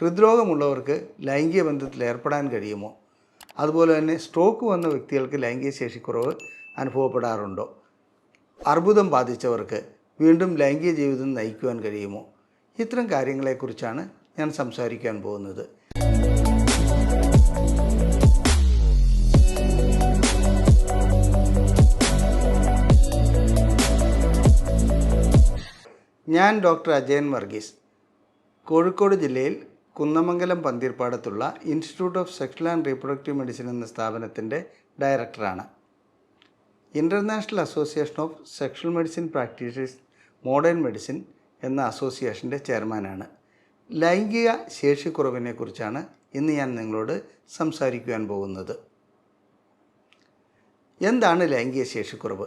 ഹൃദ്രോഗമുള്ളവർക്ക് ലൈംഗിക ബന്ധത്തിൽ ഏർപ്പെടാൻ കഴിയുമോ? അതുപോലെ തന്നെ സ്ട്രോക്ക് വന്ന വ്യക്തികൾക്ക് ലൈംഗിക ശേഷിക്കുറവ് അനുഭവപ്പെടാറുണ്ടോ? അർബുദം ബാധിച്ചവർക്ക് വീണ്ടും ലൈംഗിക ജീവിതം നയിക്കുവാൻ കഴിയുമോ? ഇത്തരം കാര്യങ്ങളെക്കുറിച്ചാണ് ഞാൻ സംസാരിക്കാൻ പോകുന്നത്. ഞാൻ ഡോക്ടർ അജയൻ വർഗീസ്. കോഴിക്കോട് ജില്ലയിൽ Kunnamangalam പന്തീർപ്പാടത്തുള്ള institute of sexual and reproductive medicine എന്ന സ്ഥാപനത്തിന്റെ ഡയറക്ടറാണ്. International association of sexual medicine practitioners modern medicine എന്ന അസോസിയേഷന്റെ ചെയർമാനാണ്. ലൈംഗിക ശേഷിക്കുറവിനെക്കുറിച്ചാണ് ഇന്ന് ഞാൻ നിങ്ങളോട് സംസാരിക്കുവാൻ പോകുന്നത്. എന്താണ് ലൈംഗിക ശേഷിക്കുറവ്?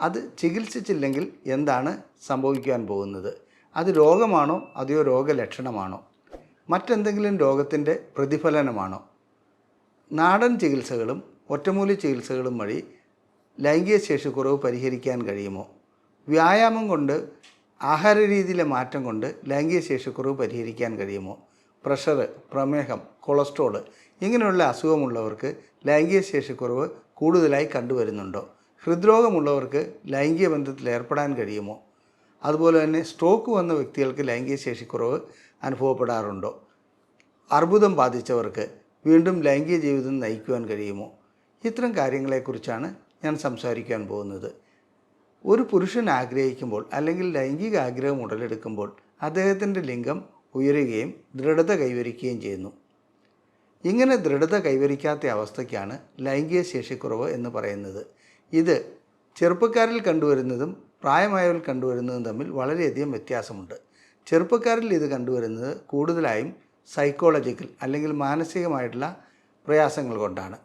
അത് ചികിത്സിച്ചില്ലെങ്കിൽ എന്താണ് സംഭവിക്കാൻ പോകുന്നത്? അത് രോഗമാണോ? അതെയോ രോഗലക്ഷണമാണോ? മറ്റെന്തെങ്കിലും രോഗത്തിന്റെ പ്രതിഫലനമാണോ? നാടൻ ചികിത്സകളും ഒറ്റമൂലി ചികിത്സകളും വഴി ലൈംഗിക ശേഷിക്കുറവ് പരിഹരിക്കാൻ കഴിയുമോ? വ്യായാമം കൊണ്ട് ആഹാര രീതിയിലെ മാറ്റം കൊണ്ട് ലൈംഗിക ശേഷിക്കുറവ് പരിഹരിക്കാൻ കഴിയുമോ? പ്രഷർ പ്രമേഹം കൊളസ്ട്രോൾ ഇങ്ങനെയുള്ള അസുഖമുള്ളവർക്ക് ലൈംഗിക ശേഷിക്കുറവ് കൂടുതലായി കണ്ടുവരുന്നുണ്ടോ? ഹൃദ്രോഗമുള്ളവർക്ക് ലൈംഗിക ബന്ധത്തിൽ ഏർപ്പെടാൻ കഴിയുമോ? അതുപോലെ തന്നെ സ്ട്രോക്ക് വന്ന വ്യക്തികൾക്ക് ലൈംഗിക ശേഷിക്കുറവ് അനുഭവപ്പെടാറുണ്ടോ? അർബുദം ബാധിച്ചവർക്ക് വീണ്ടും ലൈംഗിക ജീവിതം നയിക്കുവാൻ കഴിയുമോ? ഇത്തരം കാര്യങ്ങളെക്കുറിച്ചാണ് ഞാൻ സംസാരിക്കാൻ പോകുന്നത്. ഒരു പുരുഷൻ ആഗ്രഹിക്കുമ്പോൾ അല്ലെങ്കിൽ ലൈംഗിക ആഗ്രഹം ഉടലെടുക്കുമ്പോൾ അദ്ദേഹത്തിന്റെ ലിംഗം ഉയരുകയും ദൃഢത കൈവരിക്കുകയും ചെയ്യുന്നു. ഇങ്ങനെ ദൃഢത കൈവരിക്കാത്ത അവസ്ഥയ്ക്കാണ് ലൈംഗിക ശേഷിക്കുറവ് എന്ന് പറയുന്നത്. ഇത് ചെറുപ്പക്കാരിൽ കണ്ടുവരുന്നതും പ്രായമായവരിൽ കണ്ടുവരുന്നതും തമ്മിൽ വളരെയധികം വ്യത്യാസമുണ്ട്. ചെറുപ്പക്കാരിൽ ഇത് കണ്ടുവരുന്നത് കൂടുതലായും സൈക്കോളജിക്കൽ അല്ലെങ്കിൽ മാനസികമായിട്ടുള്ള പ്രയാസങ്ങൾ കൊണ്ടാണ്.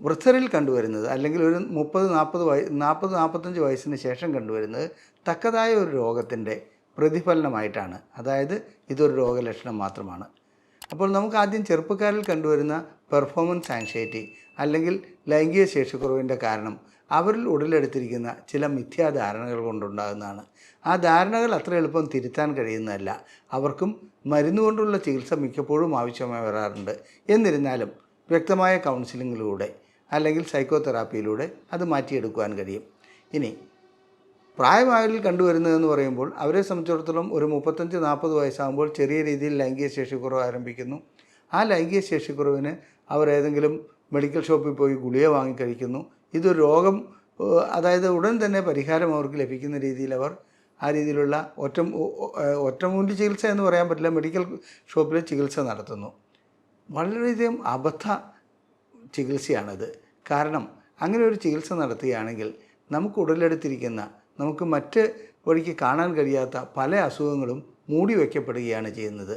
വൃദ്ധരിൽ കണ്ടുവരുന്നത് അല്ലെങ്കിൽ ഒരു മുപ്പത് നാൽപ്പത് വയ നാൽപ്പത് നാൽപ്പത്തഞ്ച് വയസ്സിന് ശേഷം കണ്ടുവരുന്നത് തക്കതായ ഒരു രോഗത്തിന്റെ പ്രതിഫലനമായിട്ടാണ്. അതായത് ഇതൊരു രോഗലക്ഷണം മാത്രമാണ്. അപ്പോൾ നമുക്ക് ആദ്യം ചെറുപ്പക്കാരിൽ കണ്ടുവരുന്ന പെർഫോമൻസ് ആൻഷൈറ്റി അല്ലെങ്കിൽ ലൈംഗിക ശേഷിക്കുറവിന്റെ കാരണം അവരിൽ ഉടലെടുത്തിരിക്കുന്ന ചില മിഥ്യാധാരണകൾ കൊണ്ടുണ്ടാകുന്നതാണ്. ആ ധാരണകൾ അത്ര എളുപ്പം തിരുത്താൻ കഴിയുന്നതല്ല. അവർക്കും മരുന്ന് കൊണ്ടുള്ള ചികിത്സ മിക്കപ്പോഴും ആവശ്യമായി വരാറുണ്ട്. എന്നിരുന്നാലും വ്യക്തമായ കൗൺസിലിങ്ങിലൂടെ അല്ലെങ്കിൽ സൈക്കോതെറാപ്പിയിലൂടെ അത് മാറ്റിയെടുക്കുവാൻ കഴിയും. ഇനി പ്രായമായവരിൽ കണ്ടുവരുന്നതെന്ന് പറയുമ്പോൾ അവരെ സംബന്ധിച്ചിടത്തോളം ഒരു മുപ്പത്തഞ്ച് നാൽപ്പത് വയസ്സാകുമ്പോൾ ചെറിയ രീതിയിൽ ലൈംഗിക ശേഷിക്കുറവ് ആരംഭിക്കുന്നു. ആ ലൈംഗിക ശേഷിക്കുറവിന് അവർ ഏതെങ്കിലും മെഡിക്കൽ ഷോപ്പിൽ പോയി ഗുളിക വാങ്ങിക്കഴിക്കുന്നു. ഇതൊരു രോഗം അതായത് ഉടൻ തന്നെ പരിഹാരം അവർക്ക് ലഭിക്കുന്ന രീതിയിൽ അവർ ആ രീതിയിലുള്ള ഒറ്റ ഒറ്റമൂലി ചികിത്സ എന്ന് പറയാൻ പറ്റില്ല മെഡിക്കൽ ഷോപ്പിൽ ചികിത്സ നടത്തുന്നു. വളരെയധികം അബദ്ധ ചികിത്സയാണത്. കാരണം അങ്ങനെ ഒരു ചികിത്സ നടത്തുകയാണെങ്കിൽ നമുക്ക് ഉടലെടുത്തിരിക്കുന്ന നമുക്ക് മറ്റ് വഴിക്ക് കാണാൻ കഴിയാത്ത പല അസുഖങ്ങളും മൂടി വയ്ക്കപ്പെടുകയാണ് ചെയ്യുന്നത്.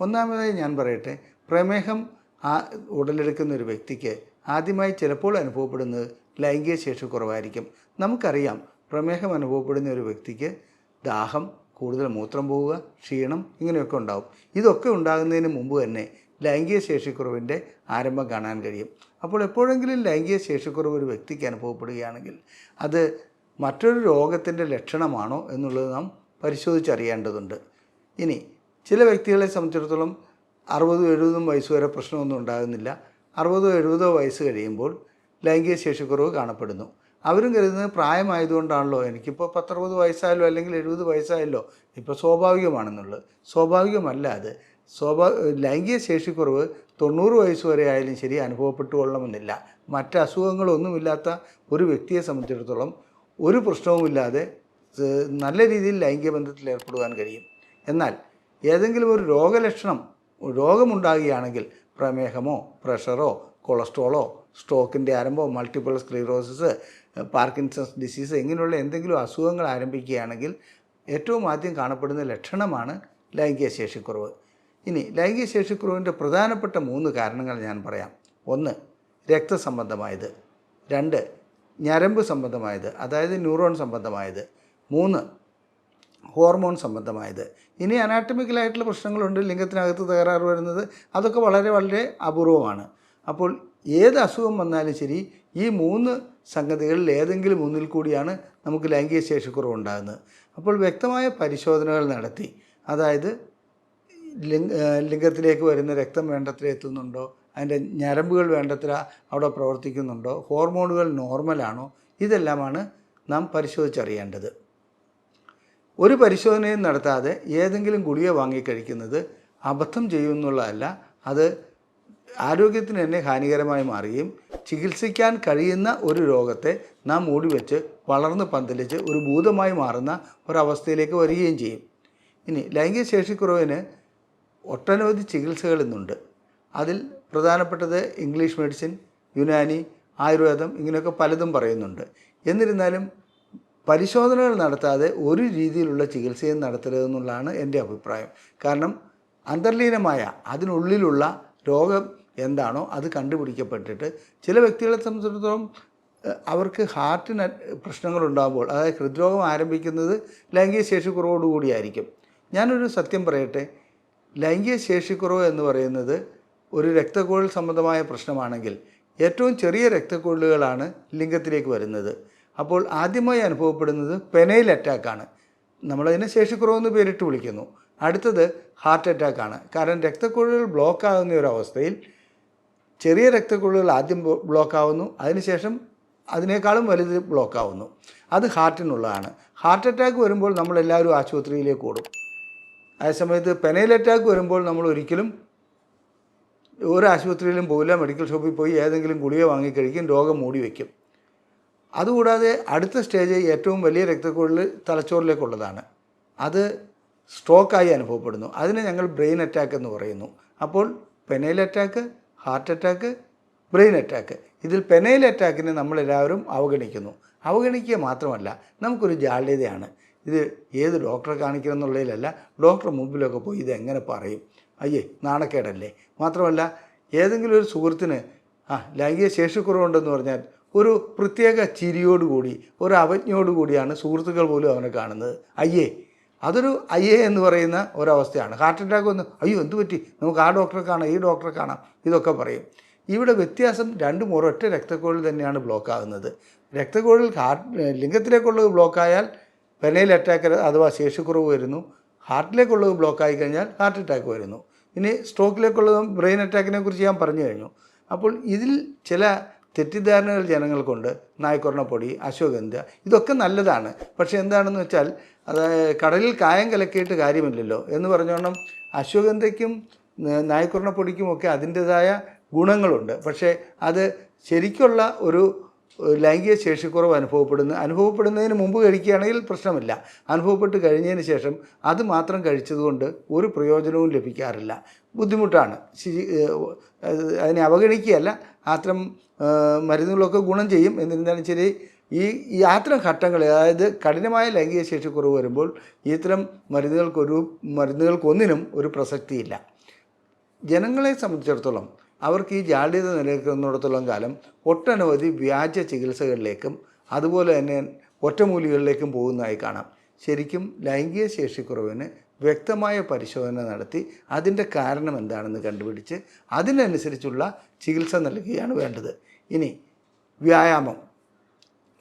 ഒന്നാമതായി ഞാൻ പറയട്ടെ പ്രമേഹം ആ ഉടലെടുക്കുന്ന ഒരു വ്യക്തിക്ക് ആദ്യമായി ചിലപ്പോൾ അനുഭവപ്പെടുന്നത് ലൈംഗിക ശേഷി കുറവായിരിക്കും. നമുക്കറിയാം പ്രമേഹം അനുഭവപ്പെടുന്ന ഒരു വ്യക്തിക്ക് ദാഹം കൂടുതൽ മൂത്രം പോവുക ക്ഷീണം ഇങ്ങനെയൊക്കെ ഉണ്ടാവും. ഇതൊക്കെ ഉണ്ടാകുന്നതിന് മുമ്പ് തന്നെ ലൈംഗിക ശേഷിക്കുറവിന്റെ ആരംഭം കാണാൻ കഴിയും. അപ്പോൾ എപ്പോഴെങ്കിലും ലൈംഗിക ശേഷിക്കുറവ് ഒരു വ്യക്തിക്ക് അനുഭവപ്പെടുകയാണെങ്കിൽ അത് മറ്റൊരു രോഗത്തിന്റെ ലക്ഷണമാണോ എന്നുള്ളത് നാം പരിശോധിച്ചറിയേണ്ടതുണ്ട്. ഇനി ചില വ്യക്തികളെ സംബന്ധിച്ചിടത്തോളം അറുപതും എഴുപതും വയസ്സ് വരെ പ്രശ്നമൊന്നും ഉണ്ടാകുന്നില്ല. അറുപതോ എഴുപതോ വയസ്സ് കഴിയുമ്പോൾ ലൈംഗിക ശേഷിക്കുറവ് കാണപ്പെടുന്നു. അവരും കരുതുന്നത് പ്രായമായതുകൊണ്ടാണല്ലോ. എനിക്കിപ്പോൾ പത്തറുപത് വയസ്സായല്ലോ അല്ലെങ്കിൽ എഴുപത് വയസ്സായല്ലോ. ഇപ്പോൾ സ്വാഭാവികമാണെന്നുള്ളത്. സ്വാഭാവികമല്ല അത്. സ്വാഭാ ലൈംഗിക ശേഷിക്കുറവ് തൊണ്ണൂറ് വയസ്സ് വരെ ആയാലും ശരി അനുഭവപ്പെട്ടു കൊള്ളണമെന്നില്ല. മറ്റ് അസുഖങ്ങളൊന്നുമില്ലാത്ത ഒരു വ്യക്തിയെ സംബന്ധിച്ചിടത്തോളം ഒരു പ്രശ്നവുമില്ലാതെ നല്ല രീതിയിൽ ലൈംഗിക ബന്ധത്തിൽ ഏർപ്പെടുവാൻ കഴിയും. എന്നാൽ ഏതെങ്കിലും ഒരു രോഗലക്ഷണം രോഗമുണ്ടാകുകയാണെങ്കിൽ പ്രമേഹമോ പ്രഷറോ കൊളസ്ട്രോളോ സ്ട്രോക്കിന്റെ ആരംഭമോ മൾട്ടിപ്പിൾ സ്ക്ലീറോസിസ് പാർക്കിൻസൺസ് ഡിസീസ് ഇങ്ങനെയുള്ള എന്തെങ്കിലും അസുഖങ്ങൾ ആരംഭിക്കുകയാണെങ്കിൽ ഏറ്റവും ആദ്യം കാണപ്പെടുന്ന ലക്ഷണമാണ് ലൈംഗിക ശേഷിക്കുറവ്. ഇനി ലൈംഗിക ശേഷിക്കുറവിന്റെ പ്രധാനപ്പെട്ട മൂന്ന് കാരണങ്ങൾ ഞാൻ പറയാം. ഒന്ന് രക്തസംബന്ധമായത് രണ്ട് ഞരമ്പ് സംബന്ധമായത് അതായത് ന്യൂറോൺ സംബന്ധമായത്. മൂന്ന് ഹോർമോൺ സംബന്ധമായത്. ഇനി അനാറ്റമിക്കലായിട്ടുള്ള പ്രശ്നങ്ങളുണ്ട് ലിംഗത്തിനകത്ത് തകരാറ് വരുന്നത് അതൊക്കെ വളരെ വളരെ അപൂർവമാണ്. അപ്പോൾ ഏത് അസുഖം വന്നാലും ശരി ഈ മൂന്ന് സംഗതികളിൽ ഏതെങ്കിലും ഒന്നിൽ കൂടിയാണ് നമുക്ക് ലൈംഗിക ശേഷിക്കുറവ് ഉണ്ടാകുന്നത് അപ്പോൾ വ്യക്തമായ പരിശോധനകൾ നടത്തി അതായത് ലിംഗ ലിംഗത്തിലേക്ക് വരുന്ന രക്തം വേണ്ടത്ര എത്തുന്നുണ്ടോ അതിന്റെ ഞരമ്പുകൾ വേണ്ടത്ര അവിടെ പ്രവർത്തിക്കുന്നുണ്ടോ ഹോർമോണുകൾ നോർമലാണോ ഇതെല്ലാമാണ് നാം പരിശോധിച്ചറിയേണ്ടത്. ഒരു പരിശോധനയും നടത്താതെ ഏതെങ്കിലും ഗുളിക വാങ്ങിക്കഴിക്കുന്നത് അബദ്ധം ചെയ്യുമെന്നുള്ളതല്ല അത് ആരോഗ്യത്തിന് തന്നെ ഹാനികരമായി മാറുകയും ചികിത്സിക്കാൻ കഴിയുന്ന ഒരു രോഗത്തെ നാം മൂടിവെച്ച് വളർന്ന് പന്തലിച്ച് ഒരു ഭൂതമായി മാറുന്ന ഒരവസ്ഥയിലേക്ക് വരികയും ചെയ്യും. ഇനി ലൈംഗിക ശേഷിക്കുറവിന് ഒട്ടനവധി ചികിത്സകൾ ഇന്നുണ്ട്. അതിൽ പ്രധാനപ്പെട്ടത് ഇംഗ്ലീഷ് മെഡിസിൻ യുനാനി ആയുർവേദം ഇങ്ങനെയൊക്കെ പലതും പറയുന്നുണ്ട്. എന്നിരുന്നാലും പരിശോധനകൾ നടത്താതെ ഒരു രീതിയിലുള്ള ചികിത്സയും നടത്തരുതെന്നുള്ളതാണ് എന്റെ അഭിപ്രായം. കാരണം അന്തർലീനമായ അതിനുള്ളിലുള്ള രോഗം എന്താണോ അത് കണ്ടുപിടിക്കപ്പെട്ടിട്ട് ചില വ്യക്തികളെ സംബന്ധിച്ചിടത്തോളം അവർക്ക് ഹാർട്ടിന് പ്രശ്നങ്ങളുണ്ടാകുമ്പോൾ അതായത് ഹൃദ്രോഗം ആരംഭിക്കുന്നത് ലൈംഗിക കുറവോടുകൂടിയായിരിക്കും ഞാനൊരു സത്യം പറയട്ടെ. ലൈംഗിക ശേഷിക്കുറവ് എന്ന് പറയുന്നത് ഒരു രക്തക്കുഴൽ സംബന്ധമായ പ്രശ്നമാണെങ്കിൽ ഏറ്റവും ചെറിയ രക്തക്കുഴലുകളാണ് ലിംഗത്തിലേക്ക് വരുന്നത്. അപ്പോൾ ആദ്യമായി അനുഭവപ്പെടുന്നത് പെനൈൽ അറ്റാക്കാണ്. നമ്മളതിനെ ശേഷിക്കുറവെന്ന് പേരിട്ട് വിളിക്കുന്നു. അടുത്തത് ഹാർട്ട് അറ്റാക്കാണ്. കാരണം രക്തക്കുഴലുകൾ ബ്ലോക്ക് ആകുന്ന ഒരു അവസ്ഥയിൽ ചെറിയ രക്തക്കുഴലുകൾ ആദ്യം ബ്ലോക്കാവുന്നു. അതിനുശേഷം അതിനേക്കാളും വലുത് ബ്ലോക്കാവുന്നു. അത് ഹാർട്ടിനുള്ളതാണ്. ഹാർട്ട് അറ്റാക്ക് വരുമ്പോൾ നമ്മളെല്ലാവരും ആശുപത്രിയിലേക്ക് ഓടും. അതേസമയത്ത് പെനൈൽ അറ്റാക്ക് വരുമ്പോൾ നമ്മൾ ഒരിക്കലും ഒരു ആശുപത്രിയിലും പോയില്ല മെഡിക്കൽ ഷോപ്പിൽ പോയി ഏതെങ്കിലും ഗുളിക വാങ്ങിക്കഴിക്കും രോഗം മൂടി വയ്ക്കും. അതുകൂടാതെ അടുത്ത സ്റ്റേജ് ഏറ്റവും വലിയ രക്തക്കുഴൽ തലച്ചോറിലേക്കുള്ളതാണ്. അത് സ്ട്രോക്കായി അനുഭവപ്പെടുന്നു. അതിനെ ഞങ്ങൾ ബ്രെയിൻ അറ്റാക്ക് എന്ന് പറയുന്നു. അപ്പോൾ penile attack heart attack brain attack. ഇതിൽ പെനൈൽ അറ്റാക്കിനെ നമ്മളെല്ലാവരും അവഗണിക്കുന്നു. അവഗണിക്കുക മാത്രമല്ല നമുക്കൊരു ജാള്യതയാണ്. ഇത് ഏത് ഡോക്ടറെ കാണിക്കണം എന്നുള്ളതിലല്ല ഡോക്ടറെ മുമ്പിലൊക്കെ പോയി ഇത് എങ്ങനെ പറയും? അയ്യേ നാണക്കേടല്ലേ. മാത്രമല്ല ഏതെങ്കിലും ഒരു സുഹൃത്തിന് ആ ലൈംഗിക ശേഷിക്കുറവുണ്ടെന്ന് പറഞ്ഞാൽ ഒരു പ്രത്യേക ചിരിയോടുകൂടി ഒരു അവജ്ഞയോടുകൂടിയാണ് സുഹൃത്തുക്കൾ പോലും അവനെ കാണുന്നത്. അയ്യേ അതൊരു ഐ എ എന്ന് പറയുന്ന ഒരവസ്ഥയാണ്. ഹാർട്ട് അറ്റാക്ക് വന്ന് അയ്യോ എന്ത് പറ്റി? നമുക്ക് ആ ഡോക്ടറെ കാണാം ഈ ഡോക്ടറെ കാണാം. ഇതൊക്കെ പറയും. ഇവിടെ വ്യത്യാസം രണ്ടും ഒരൊറ്റ രക്തക്കുഴൽ തന്നെയാണ് ബ്ലോക്ക് ആകുന്നത്. രക്തക്കുഴൽ ഹാർട്ട് ലിംഗത്തിലേക്കുള്ളത് ബ്ലോക്കായാൽ പെനയിൽ അറ്റാക്ക് അഥവാ ശേഷിക്കുറവ് വരുന്നു. ഹാർട്ടിലേക്കുള്ളത് ബ്ലോക്ക് ആയി കഴിഞ്ഞാൽ ഹാർട്ട് അറ്റാക്ക് വരുന്നു. ഇനി സ്ട്രോക്കിലേക്കുള്ളതും ബ്രെയിൻ അറ്റാക്കിനെ കുറിച്ച് ഞാൻ പറഞ്ഞു കഴിഞ്ഞു. അപ്പോൾ ഇതിൽ ചില തെറ്റിദ്ധാരണകൾ ജനങ്ങൾക്കുണ്ട്. നായ്ക്കൊരണപ്പൊടി അശ്വഗന്ധ ഇതൊക്കെ നല്ലതാണ്. പക്ഷേ എന്താണെന്ന് വെച്ചാൽ അത് കടലിൽ കായം കലക്കിയിട്ട് കാര്യമില്ലല്ലോ എന്ന് പറഞ്ഞോണം. അശ്വഗന്ധയ്ക്കും നായ്ക്കുറണപ്പൊടിക്കുമൊക്കെ അതിന്റെതായ ഗുണങ്ങളുണ്ട്. പക്ഷേ അത് ശരിക്കുള്ള ഒരു ലൈംഗിക ശേഷിക്കുറവ് അനുഭവപ്പെടുന്ന അനുഭവപ്പെടുന്നതിന് മുമ്പ് കഴിക്കുകയാണെങ്കിൽ പ്രശ്നമില്ല. അനുഭവപ്പെട്ട് കഴിഞ്ഞതിന് ശേഷം അത് മാത്രം കഴിച്ചതുകൊണ്ട് ഒരു പ്രയോജനവും ലഭിക്കാറില്ല. ബുദ്ധിമുട്ടാണ്. അതിനെ അവഗണിക്കുകയല്ല. അത്തരം മരുന്നുകളൊക്കെ ഗുണം ചെയ്യും എന്നിരുന്നാലും ശരി ഈ ഈ അത്തരം ഘട്ടങ്ങൾ അതായത് കഠിനമായ ലൈംഗിക ശേഷി കുറവ് വരുമ്പോൾ ഇത്തരം മരുന്നുകൾക്കൊരു മരുന്നുകൾക്കൊന്നിനും ഒരു പ്രസക്തിയില്ല. ജനങ്ങളെ സംബന്ധിച്ചിടത്തോളം അവർക്ക് ഈ ജാള്യത നിലനിൽക്കുന്നിടത്തോളം കാലം ഒട്ടനവധി വ്യാജ ചികിത്സകളിലേക്കും അതുപോലെ തന്നെ ഒറ്റമൂലികളിലേക്കും പോകുന്നതായി കാണാം. ശരിക്കും ലൈംഗിക ശേഷിക്കുറവിന് വ്യക്തമായ പരിശോധന നടത്തി അതിന്റെ കാരണം എന്താണെന്ന് കണ്ടുപിടിച്ച് അതിനനുസരിച്ചുള്ള ചികിത്സ നൽകുകയാണ് വേണ്ടത്. ഇനി വ്യായാമം.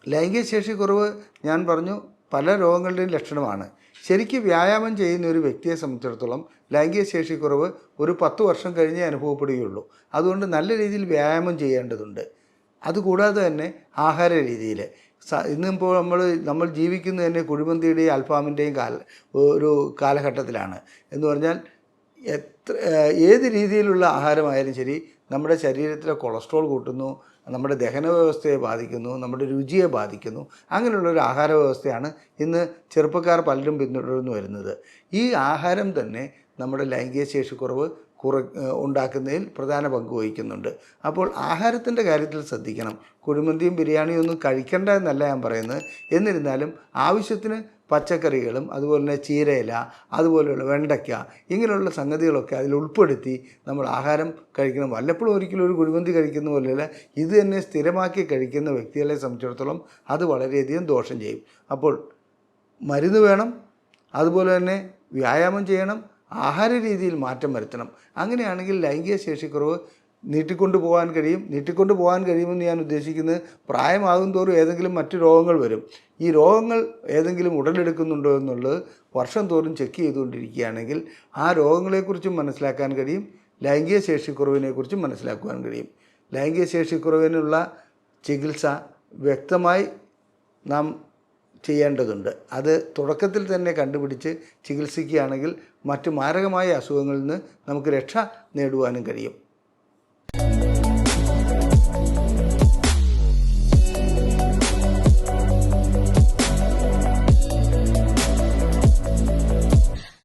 ലൈംഗിക കുറവ് ഞാൻ പറഞ്ഞു പല രോഗങ്ങളുടെയും ലക്ഷണമാണ്. ശരിക്കും വ്യായാമം ചെയ്യുന്ന ഒരു വ്യക്തിയെ സംബന്ധിച്ചിടത്തോളം ലൈംഗിക കുറവ് ഒരു പത്ത് വർഷം കഴിഞ്ഞേ അനുഭവപ്പെടുകയുള്ളൂ. അതുകൊണ്ട് നല്ല രീതിയിൽ വ്യായാമം ചെയ്യേണ്ടതുണ്ട്. അതുകൂടാതെ തന്നെ ആഹാര രീതിയിൽ. ഇന്നിപ്പോൾ നമ്മൾ നമ്മൾ ജീവിക്കുന്നത് തന്നെ കുഴിമന്തിയുടെയും അൽഫാമിന്റെയും കാല ഒരു കാലഘട്ടത്തിലാണ്. എന്ന് പറഞ്ഞാൽ എത്ര ഏത് രീതിയിലുള്ള ആഹാരമായാലും ശരി നമ്മുടെ ശരീരത്തിലെ കൊളസ്ട്രോൾ കൂട്ടുന്നു നമ്മുടെ ദഹന വ്യവസ്ഥയെ ബാധിക്കുന്നു നമ്മുടെ രുചിയെ ബാധിക്കുന്നു അങ്ങനെയുള്ള ഒരു ആഹാര വ്യവസ്ഥയാണ് ഇന്ന് ചെറുപ്പക്കാർ പലരും പിന്തുടർന്നു വരുന്നത്. ഈ ആഹാരം തന്നെ നമ്മുടെ ലൈംഗിക ശേഷിക്കുറവ് കുറ ഉണ്ടാക്കുന്നതിൽ പ്രധാന പങ്ക് വഹിക്കുന്നുണ്ട്. അപ്പോൾ ആഹാരത്തിന്റെ കാര്യത്തിൽ ശ്രദ്ധിക്കണം. കുഴിമന്തിയും ബിരിയാണിയും ഒന്നും കഴിക്കേണ്ട എന്നല്ല ഞാൻ പറയുന്നത്. എന്നിരുന്നാലും ആവശ്യത്തിന് പച്ചക്കറികളും അതുപോലെ തന്നെ ചീരയില അതുപോലെയുള്ള വെണ്ടയ്ക്ക ഇങ്ങനെയുള്ള സംഗതികളൊക്കെ അതിൽ ഉൾപ്പെടുത്തി നമ്മൾ ആഹാരം കഴിക്കണം. വല്ലപ്പോഴും ഒരിക്കലും ഒരു കുഴിമന്തി കഴിക്കുന്ന പോലെയല്ല ഇത് തന്നെ സ്ഥിരമാക്കി കഴിക്കുന്ന വ്യക്തികളെ സംബന്ധിച്ചിടത്തോളം അത് വളരെയധികം ദോഷം ചെയ്യും. അപ്പോൾ മരുന്ന് വേണം അതുപോലെ തന്നെ വ്യായാമം ചെയ്യണം ആഹാര രീതിയിൽ മാറ്റം വരുത്തണം. അങ്ങനെയാണെങ്കിൽ ലൈംഗിക ശേഷിക്കുറവ് നീട്ടിക്കൊണ്ടു പോകാൻ കഴിയും. നീട്ടിക്കൊണ്ട് പോകാൻ കഴിയുമെന്ന് ഞാൻ ഉദ്ദേശിക്കുന്നത് പ്രായമാകും തോറും ഏതെങ്കിലും മറ്റു രോഗങ്ങൾ വരും. ഈ രോഗങ്ങൾ ഏതെങ്കിലും ഉടലെടുക്കുന്നുണ്ടോ എന്നുള്ളത് വർഷം തോറും ചെക്ക് ചെയ്തുകൊണ്ടിരിക്കുകയാണെങ്കിൽ ആ രോഗങ്ങളെക്കുറിച്ചും മനസ്സിലാക്കാൻ കഴിയും. ലൈംഗിക ശേഷിക്കുറവിനെക്കുറിച്ചും മനസ്സിലാക്കുവാൻ കഴിയും. ലൈംഗിക ശേഷിക്കുറവിനുള്ള ചികിത്സ വ്യക്തമായി നാം ചെയ്യേണ്ടതുണ്ട്. അത് തുടക്കത്തിൽ തന്നെ കണ്ടുപിടിച്ച് ചികിത്സിക്കുകയാണെങ്കിൽ മറ്റ് മാരകമായ അസുഖങ്ങളിൽ നിന്ന് നമുക്ക് രക്ഷ നേടുവാനും കഴിയും.